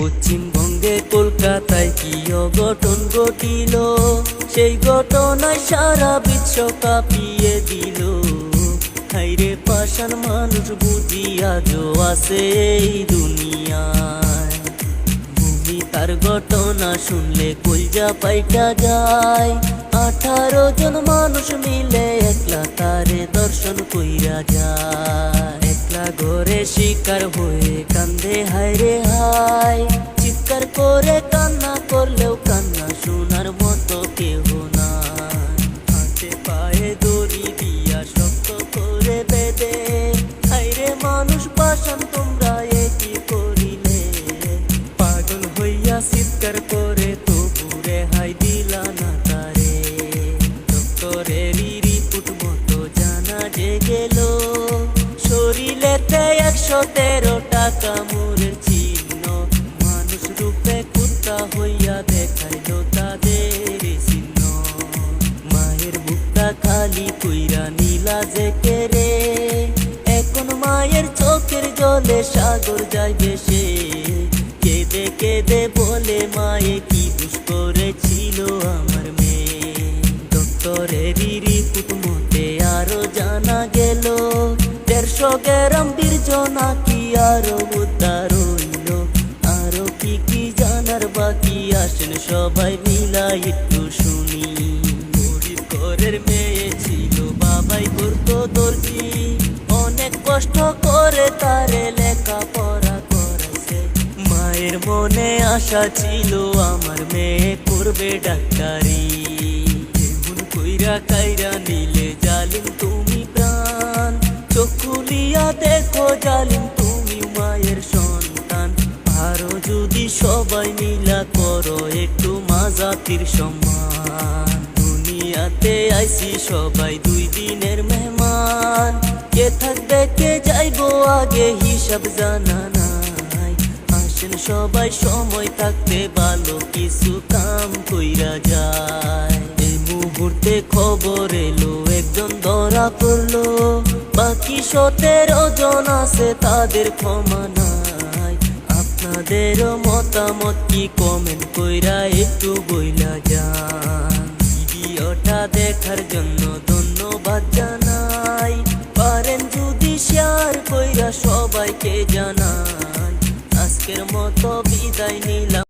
পশ্চিমবঙ্গে কলকাতায় কি অঘটন ঘটিল? সেই ঘটনায় সারা বিশ্ব কাঁপিয়ে দিল। হাইরে পাশান মানুষ বুঝি আজও আছে এই দুনিয়ায়। তার ঘটনা শুনলে কলজা পাইটা যায়। আঠারো জন মানুষ মিলে একলা তারে দর্শন কইরা যায়। ঘরে শিকার হয়ে কান্দে হায়রে হায়। চিৎকার করে কান্না করলেও কান্না শোনার মতো কেহ না পায়ে দড়ি শক্ত করে হাইরে মানুষ করে তো পুরে হাই দিলা না একশো তেরো টাকা মুরের চিহ্ন। মানুষ রূপে কুত্তা হইয়া দেখাইল তাদের চিহ্ন। মায়ের বুকটা খালি কইরা নীলা যে কেরে এখন মায়ের চোখের জলে সাগর যায় ভেসে কেঁদে কেঁদে বলে, মায়ে, কি দুষ করেছিল আমার মেয়ে? ডক্টরেরই রিপুট মতে আরও জানা গেল, দেড়শো গ্রাম বীর্য নাকি আরও উদ্ধার হইল আরও কি কি জানার বাকি আসেন সবাই মিলা একটু শুনি। গরিব ঘরের মেয়ে ছিল, বাবাই করতো দর্জি। অনেক কষ্ট করে তারে লেখাপড়া করেছে মায়ের মনে আশা ছিল আমার মেয়ে করবে ডাক্তারি। কইরা কাইরা নিলে জালিম তুমি। যদি সবাই মিলা করো একটু মাজাতির সম্মান। দুনিয়াতে আইসি সবাই দুই দিনের মেহমান। কে থাকবে, কে যাইবো আগে হিসাব জানা নাই। আসেন সবাই সময় থাকতে ভালো কিছু কাম কইরা যায়। এই মুহূর্তে খবর এলো, একজন ধরা পড়ল। বাকি সতেরো জন আছে তাদের ক্ষমা নাই। আপনাদেরও মতামত কি? কমেন্ট কইরা একটু বইলা যান। ভিডিওটা দেখার জন্য ধন্যবাদ জানাই। পারেন যদি শেয়ার কইরা সবাইকে